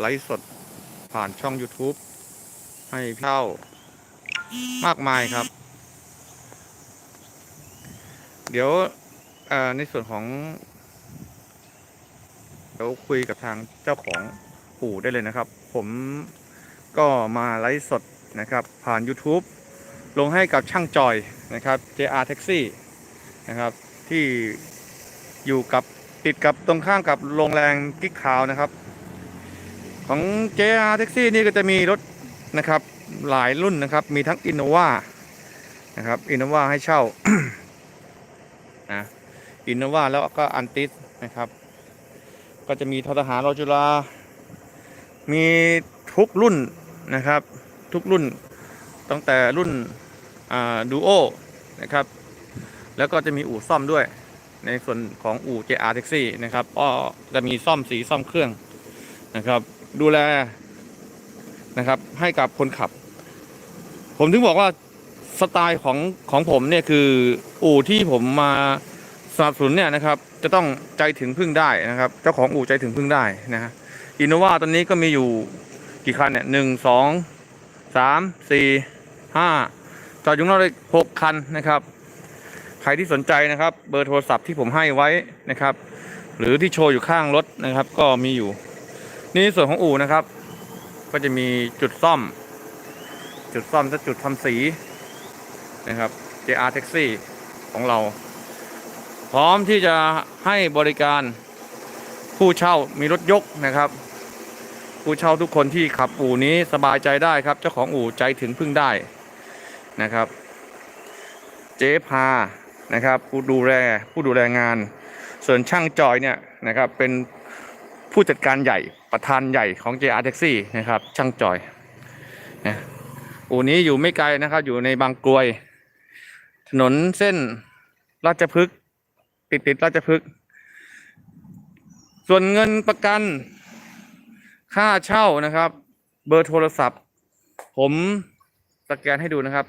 ไลฟ์สดผ่านช่อง YouTube ให้เช่ามากมายครับ เดี๋ยวในส่วนของเดี๋ยวคุยกับทางเจ้าของอู่ได้เลยนะครับ ผมก็มาไลฟ์สดนะครับ ผ่าน YouTube ลงให้กับช่างจอยนะครับ JR Taxi นะครับ ที่อยู่กับติดกับตรงข้ามกับโรงแรมกิ๊กขาวนะครับ ของ JR Taxi นี่ก็จะมีรถนะครับหลายรุ่นนะครับ มีทั้ง Innova นะครับ Innova ให้เช่านะ Innova แล้วก็อันติสนะครับ ก็จะมีททหารรจุฬามีทุกรุ่นนะครับ ทุกรุ่นตั้งแต่รุ่นดูโอนะครับ แล้วก็จะมีอู่ซ่อมด้วย ในส่วนของอู่ JR Taxi นะครับก็จะมีซ่อมสีซ่อมเครื่องนะครับ ดูแลนะครับ ให้กับคนขับ ผมถึงบอกว่าสไตล์ของของผมเนี่ยคืออู่ที่ผมมาสนับสนุนเนี่ยนะครับ จะต้องใจถึงพึ่งได้นะครับ เจ้าของอู่ใจถึงพึ่งได้นะฮะอินโนวาตอนนี้ก็มีอยู่กี่คันเนี่ยหนึ่งสองสามสี่ห้าจอดอยู่นอกเลยหกคันนะครับ ใครที่สนใจนะครับ เบอร์โทรศัพท์ที่ผมให้ไว้นะครับ หรือที่โชว์อยู่ข้างรถนะครับ ก็มีอยู่ นี่ส่วนของอู่นะครับ ก็จะมีจุดซ่อม จุดซ่อมและจุดทำสีนะครับ JR Taxi ของเรา พร้อมที่จะให้บริการผู้เช่ามีรถยกนะครับ ผู้เช่าทุกคนที่ขับอู่นี้สบายใจได้ครับ เจ้าของอู่ใจถึงพึ่งได้นะครับ เจ๊พานะครับผู้ดูแลผู้ดูแลงาน ส่วนช่างจอยเนี่ยนะครับเป็นผู้จัดการใหญ่ ประธานใหญ่ของ JR Taxi นะครับ ช่างจอยนะอู่นี้อยู่ไม่ไกลนะครับ อยู่ในบางกรวย ถนนเส้นราชพฤกษ์ติดติดราชพฤกษ์ส่วนเงินประกัน ค่าเช่านะครับ เบอร์โทรศัพท์ ผมสแกนให้ดูนะครับ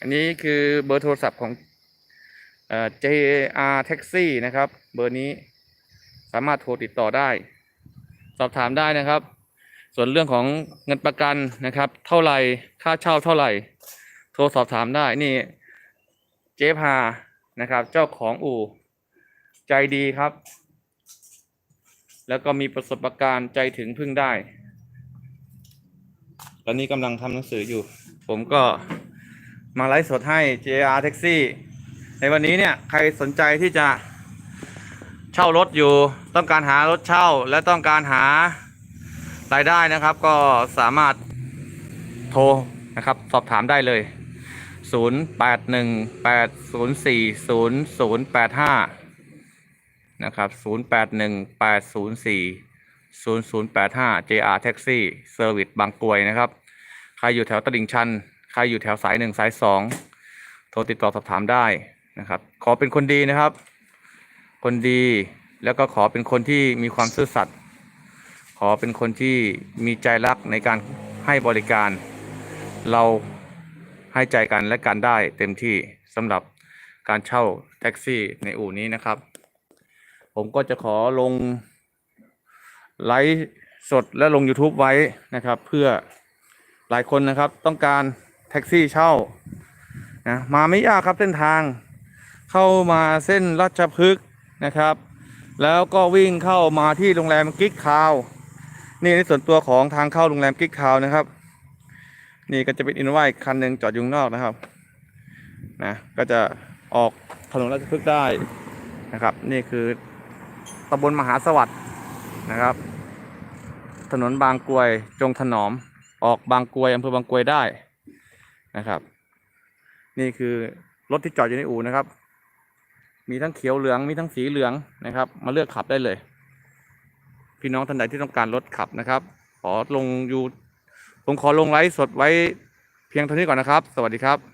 อันนี้คือเบอร์โทรศัพท์ของเอ่อ JR Taxi นะครับ เบอร์นี้ สามารถโทรติดต่อได้ สอบถามได้นะครับ ส่วนเรื่องของเงินประกันนะครับ เท่าไหร่ค่าเช่าเท่าไหร่ โทรสอบถามได้นี่ เจ๊พานะครับ เจ้าของอู่ใจดีครับ แล้วก็มีประสบการณ์ใจถึงพึ่งได้ ตอนนี้กำลังทำหนังสืออยู่ ผมก็มาไลฟ์สดให้ JR Taxi ในวันนี้เนี่ย ใครสนใจที่จะ เช่ารถอยู่ ต้องการหารถเช่าและต้องการหารายได้นะครับ ก็สามารถโทรนะครับ สอบถามได้เลย 0818040085 นะครับ 0818040085 JR Taxi Service บางกรวยนะครับ ใครอยู่แถวตลิ่งชัน ใครอยู่แถวสายหนึ่งสายสองโทรติดต่อสอบถามได้นะครับ ขอเป็นคนดีนะครับ คนดี แล้วก็ขอเป็นคนที่มีความซื่อสัตย์ขอเป็นคนที่มีใจรักในการให้บริการ เราให้ใจกันและกันได้เต็มที่สำหรับการเช่าแท็กซี่ในอู่นี้นะครับ ผมก็จะขอลงไลฟ์สดและลง YouTube ไว้นะครับ เพื่อหลายคนนะครับต้องการแท็กซี่เช่านะมาไม่ยากครับเส้นทาง เข้ามาเส้นราชพฤกษ์ นะครับ แล้วก็วิ่งเข้ามาที่โรงแรมกิ๊กคาวนี่ในส่วนตัวของทางเข้าโรงแรมกิ๊กคาวนะครับ นี่ก็จะเป็นอินโนวาอีกคันหนึ่งจอดอยู่ข้างนอกนะครับนะก็จะออกถนนราชพฤกษ์ได้นะครับ นี่คือตำบลมหาสวัสดิ์นะครับ ถนนบางกรวยจงถนอมออกบางกรวยอำเภอบางกรวยได้นะครับ นี่คือรถที่จอดอยู่ในอู่นะครับ มีทั้งเขียวเหลืองมีทั้งสีเหลืองนะครับ มาเลือกขับได้เลย พี่น้องท่านใดที่ต้องการรถขับนะครับ ขอลงยูผมขอลงไลฟ์สดไว้เพียงเท่านี้ก่อนนะครับ สวัสดีครับ